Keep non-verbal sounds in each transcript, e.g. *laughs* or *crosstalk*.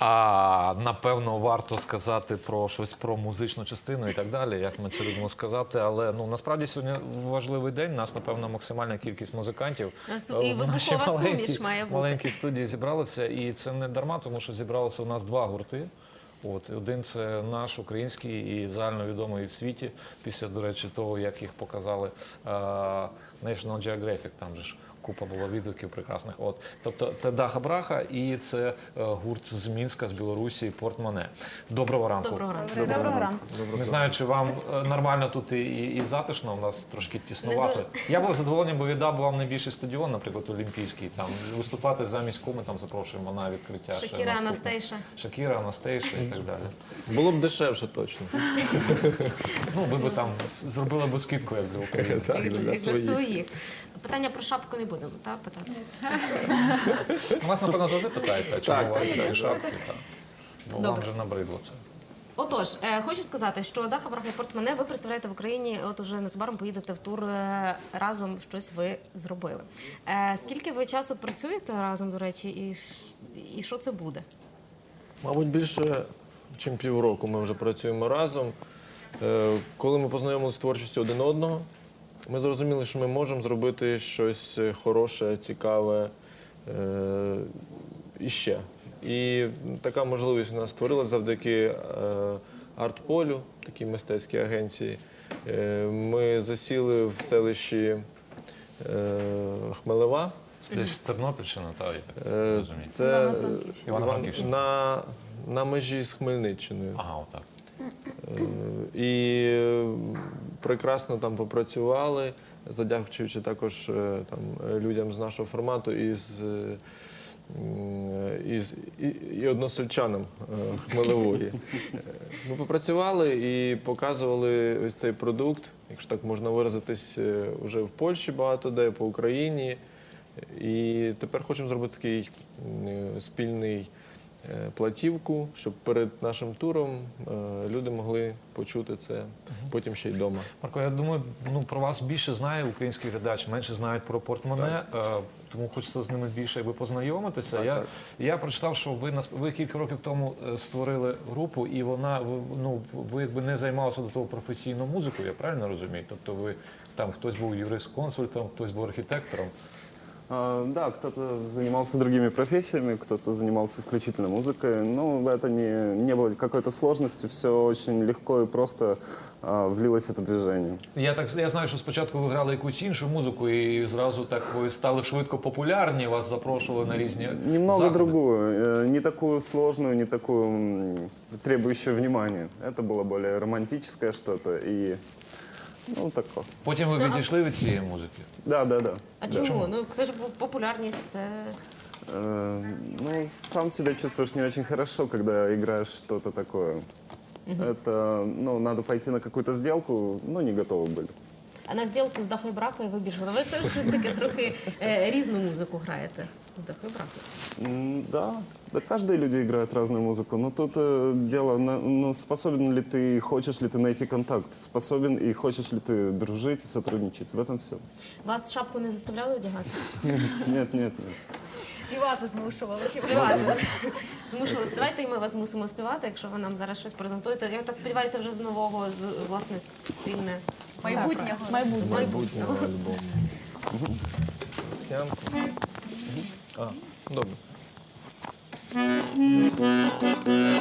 А напевно варто сказати про щось про музичну частину і так далі, як ми це любимо сказати. Але ну насправді сьогодні важливий день. Нас напевно максимальна кількість музикантів. Нас е, і вибухова суміш має бути. маленькій студії зібралися, і це не дарма, тому що зібралися у нас два гурти. От один це наш український і загальновідомий в світі. Після, до речі, того, як їх показали е, National Geographic, там же ж купа було відгуків прекрасних. От тобто це Даха Браха і це е, гурт з Мінська, з Білорусі, Портмоне. Доброго ранку. Доброго ранку. Доброго ранку. Не знаю, чи вам е, нормально тут і, і, і затишно, у нас трошки тіснувато. Я був задоволений, бо віддав вам найбільший стадіон, наприклад, Олімпійський. Там виступати замість куми там запрошуємо на відкриття. Шакіра. Анастейша. Шакіра, Анастейша і так далі. Було б дешевше точно. Ну, ви би там зробили би скидку, як для України. Як для своїх. Питання про шапку не будемо, так, питати? Вас, напевно, завжди питають, а чому у вас такі шапки? так. Бо вам Добре. вже набридло це. Отож, е, хочу сказати, що Даха Браха і Портмоне ви представляєте в Україні. От уже незабаром поїдете в тур е, разом. Щось ви зробили. Е, скільки ви часу працюєте разом, до речі, і, ш- і що це буде? Мабуть, більше, ніж півроку ми вже працюємо разом. Е, Коли ми познайомилися з творчістю один одного, ми зрозуміли, що ми можемо зробити щось хороше, цікаве е, іще. І така можливість у нас створилася завдяки е, артполю, такій мистецькій агенції. Е, Ми засіли в селищі е, Хмелева. Це десь Тернопільщина, та, я так Е, розумію. Це е, на, на межі з Хмельниччиною. Ага, отак. Е, І е, прекрасно там попрацювали, задякуючи також е, там, людям з нашого формату і з. е, із, і, і односельчанам е, Хмелевої. Ми попрацювали і показували ось цей продукт, якщо так можна виразитись, вже в Польщі багато де, по Україні. І тепер хочемо зробити такий спільний платівку, щоб перед нашим туром е, люди могли почути це потім ще й вдома. Марко, я думаю, ну про вас більше знає український глядач, менше знають про портмоне, е, тому хочеться з ними більше якби познайомитися. Так, я, так. я прочитав, що ви ви кілька років тому е, створили групу, і вона ну ви якби не займалися до того професійно музикою, я правильно розумію? Тобто ви там хтось був юрист-консультом, хтось був архітектором. А, Да, кто-то занимался другими профессиями, кто-то занимался исключительно музыкой. Но это не, не было какой-то сложности, все очень легко и просто а, влилось в это движение. Я так я знаю, що спочатку ви грали якусь іншу музику, і зразу так ви стали швидко популярні. Вас запрошували на різні Немного заходи. другую, э, не такую сложную, не такую м, требующую внимания. Это было более романтическое что-то и ну такое. Потім ви відійшли від цієї музики. Да, да, да. А да. чому? Ну це ж популярність, це Э, Ну, сам себя чувствуешь не очень хорошо, когда играешь что-то такое. Это, ну, надо пойти на какую-то сделку, ну, не готовы были. а на зділку з Дахою Брахою ви більш ви теж щось таке трохи е, різну музику граєте з Дахою Брахою. М, Да, да, каждые люди играют разную музыку, но тут э, дело, на- ну, способен ли ты, хочешь ли ты найти контакт, способен и хочешь ли ты дружить и сотрудничать, в этом все. Вас шапку не заставляли одягати? Нет, нет, нет. Співати змушували. Співати. Змушувалися. Давайте і ми вас змусимо співати, якщо ви нам зараз щось презентуєте. Я так сподіваюся, вже з нового, з власне сп- спільне Майбутнього. з Майбутнього. майбутнього. альбому. Снянку. А, добре. Заплакали,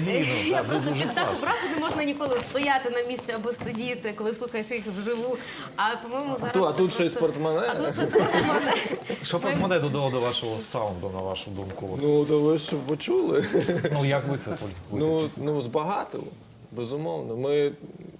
ні, просто під класно. браку не можна ніколи стояти на місці або сидіти, коли слухаєш їх вживу. А по-моєму зараз а тут ще й портмоне. А тут ще й портмоне. Що портмоне додало до вашого саунду, на вашу думку? Ну, то ви ж почули. Ну, як ви це поль- Ну, ну збагатило, безумовно. Ми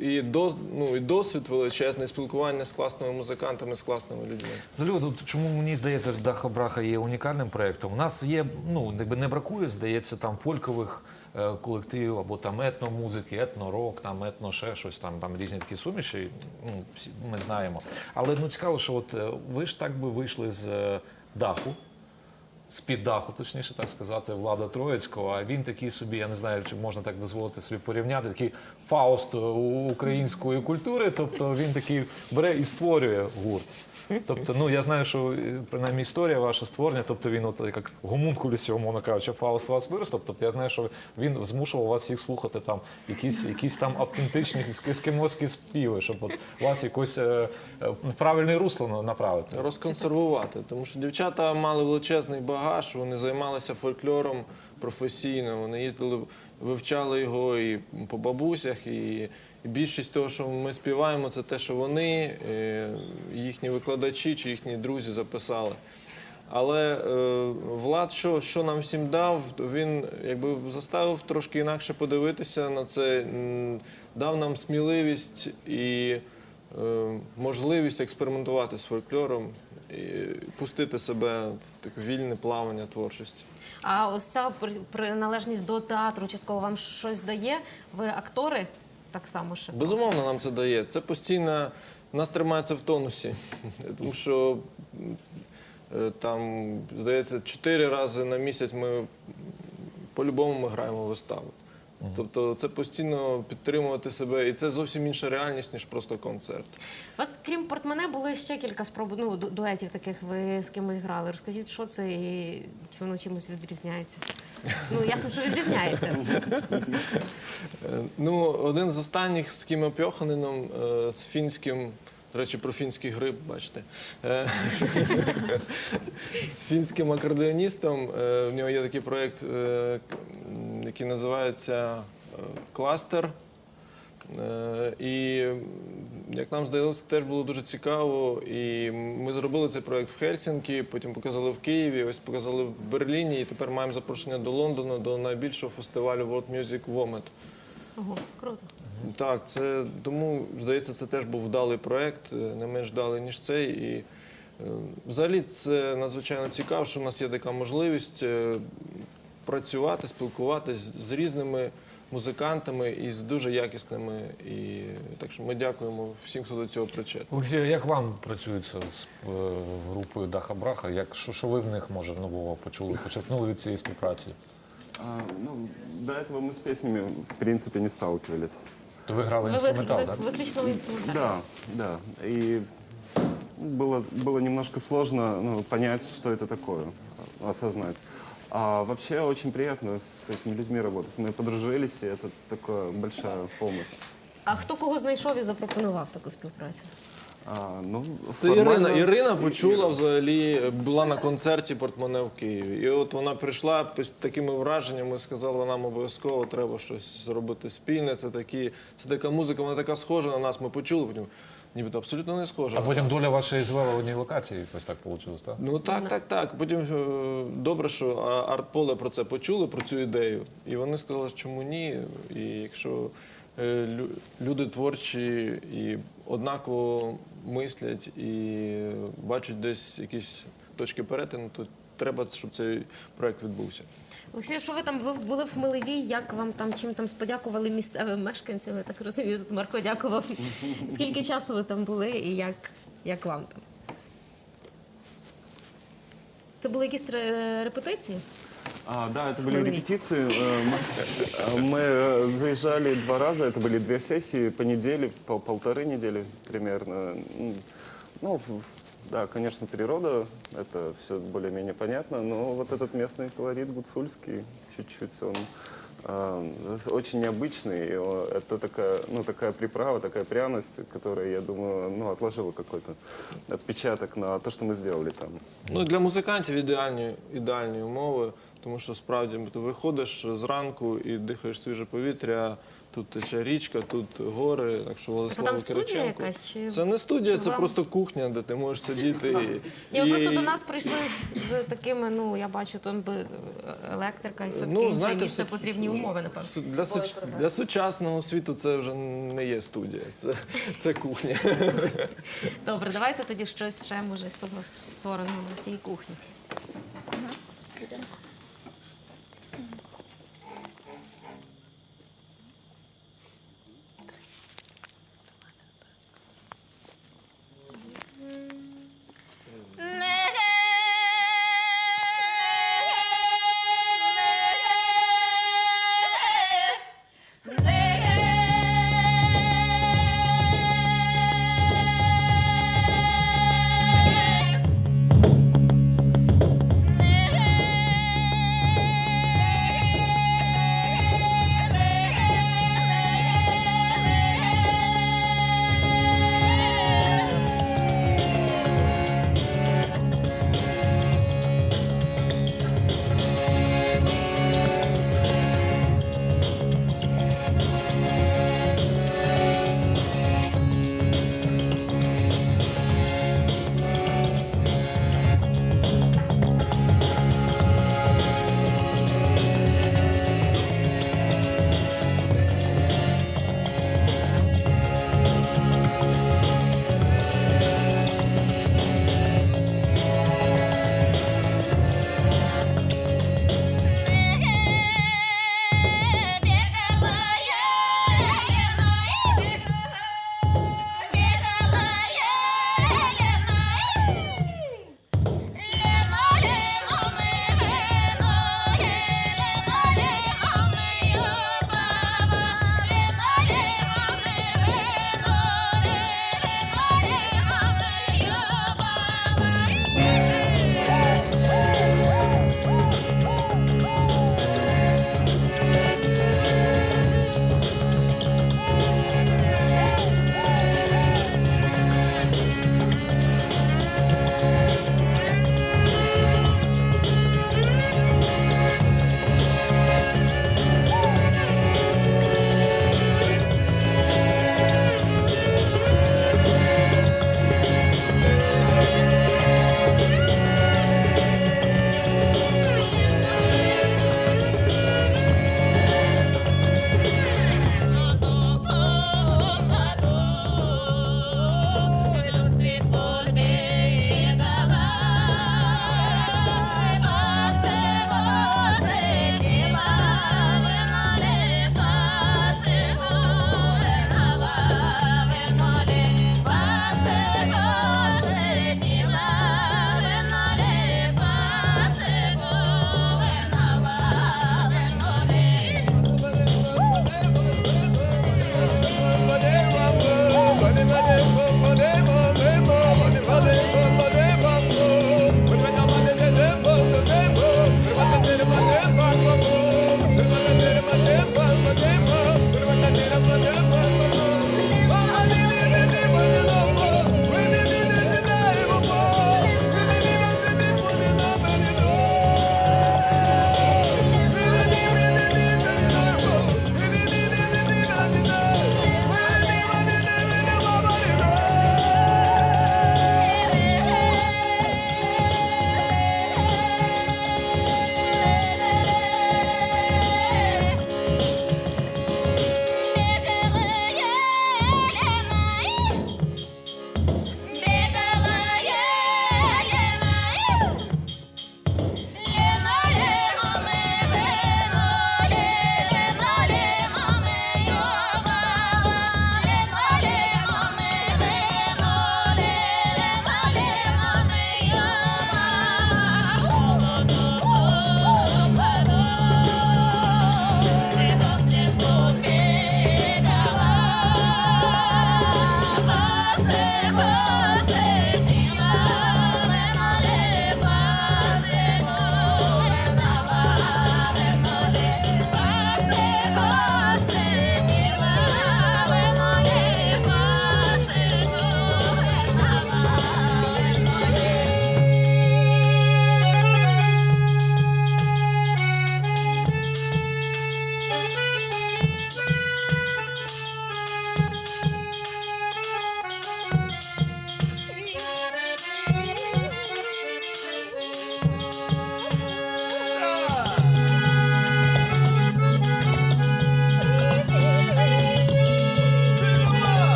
і, до, ну, і досвід величезний спілкування з класними музикантами, з класними людьми. Взагалі, от чому мені здається, що Даха Браха є унікальним проєктом? У нас є, ну якби не бракує, здається, там фолькових е, колективів або там етномузики, етнорок, там етно ще щось, там, там різні такі суміші. Ну, ми знаємо. Але ну цікаво, що от е, ви ж так би вийшли з е, даху. З-під даху, точніше так сказати, Влада Троїцького, а він такий собі, я не знаю, чи можна так дозволити собі порівняти, такий фауст української культури. Тобто він такий бере і створює гурт. Тобто, ну я знаю, що е, принаймні історія ваша створення, тобто він, от як гомункулюс, умовно кажучи, фауст вас виростав. Тобто я знаю, що він змушував вас всіх слухати там якісь, якісь там автентичні ескімоські співи, щоб от вас якось е, е, правильне русло направити. Розконсервувати, тому що дівчата мали величезний багаж, вони займалися фольклором професійно, вони їздили, вивчали його і по бабусях, і, більшість того, що ми співаємо, це те, що вони, е, їхні викладачі чи їхні друзі записали. Але е, Влад, що, що нам всім дав, він якби заставив трошки інакше подивитися на це, дав нам сміливість і е, можливість експериментувати з фольклором пустити себе в таке вільне плавання творчості. А ось ця приналежність до театру частково вам щось дає? Ви актори так само ще? Безумовно, нам це дає. Це постійно нас тримається в тонусі, *laughs* тому що е, там, здається, чотири рази на місяць ми по-любому граємо вистави. Тобто це постійно підтримувати себе, і це зовсім інша реальність, ніж просто концерт. У вас, крім портмоне, були ще кілька спроб ну, дуетів таких ви з кимось грали. Розкажіть, що це і чи воно чимось відрізняється? Ну, ясно, що відрізняється. Е, Ну, один з останніх з Кіма Пьоханином, е, з фінським, до речі, про фінський гриб, бачите. Е, *laughs* З фінським акордеоністом. е, В нього є такий проєкт, е, який називається Кластер. І як нам здалося, теж було дуже цікаво. І ми зробили цей проєкт в Хельсінкі, потім показали в Києві, ось показали в Берліні, і тепер маємо запрошення до Лондона, до найбільшого фестивалю World Music Womet. Ого, круто. Так, це тому здається, це теж був вдалий проект, е, не менш вдалий, ніж цей. І е, взагалі це надзвичайно цікаво, що в нас є така можливість е, працювати, спілкуватися з різними музикантами і з дуже якісними. І так що ми дякуємо всім, хто до цього причетний. Олексій, як вам працюється з групою Даха Браха? Як що, що ви в них може нового почули, почерпнули від цієї співпраці? А, ну, до этого мы с песнями, в принципе, не сталкивались. То ви грали Ви, ви, інструментал, ви, так? виключно інструментально. Да, да. И было, было немножко сложно ну, понять, что это такое, осознать. А вообще очень приятно с этими людьми работать. Мы подружились, и это такая большая помощь. А хто кого знайшов і запропонував таку співпрацю? А, ну, Це формально- Ірина. Ірина почула взагалі, була на концерті портмоне в Києві. І от вона прийшла з такими враженнями, сказала, нам обов'язково треба щось зробити спільне. Це такі, це така музика, вона така схожа на нас. Ми почули, потім нібито абсолютно не схожа. А на потім нас. доля вашої звела в одній локації, ось так вийшло, так? Ну так, так, так. Потім е, добре, що а, артполе про це почули, про цю ідею. І вони сказали, що чому ні. І якщо е, лю- люди творчі і однаково мислять і бачать десь якісь точки перетину, то треба, щоб цей проект відбувся. Олексій, що ви там ви були в Хмелеві? Як вам там чим там сподякували місцевим мешканцям? Я так розумію, тут Марко дякував. *laughs* Скільки часу ви там були і як, як вам там? Це були якісь репетиції? А, да, это были Хмелевик. репетиции. Э, Мы, э, мы, э, заезжали два раза, это были две сессии по неделе, по полторы недели примерно. М, Ну, в- да, конечно, природа, это все более-менее понятно, но вот этот местный колорит гуцульский, чуть-чуть он э, очень необычный. и, о, Это такая, ну, такая приправа, такая пряность, которая, я думаю, ну, отложила какой-то отпечаток на то, что мы сделали там. Ну, для музикантів ідеальні, ідеальні умови. Тому що справді ти виходиш зранку і дихаєш свіже повітря, тут тече річка, тут гори. Так що Так, Владислав там студія Кириченко. якась? Чи... Це не студія, Чи це вам- просто кухня, де ти можеш сидіти. І, *laughs* Ні, ви просто до нас прийшли з такими, ну я бачу, там би електрика і все таке Ну, інше знаєте, місце потрібні умови, напевно. Для, суч... для сучасного світу це вже не є студія, це, це кухня. *laughs* Добре, давайте тоді щось ще може з того сторону на тій кухні.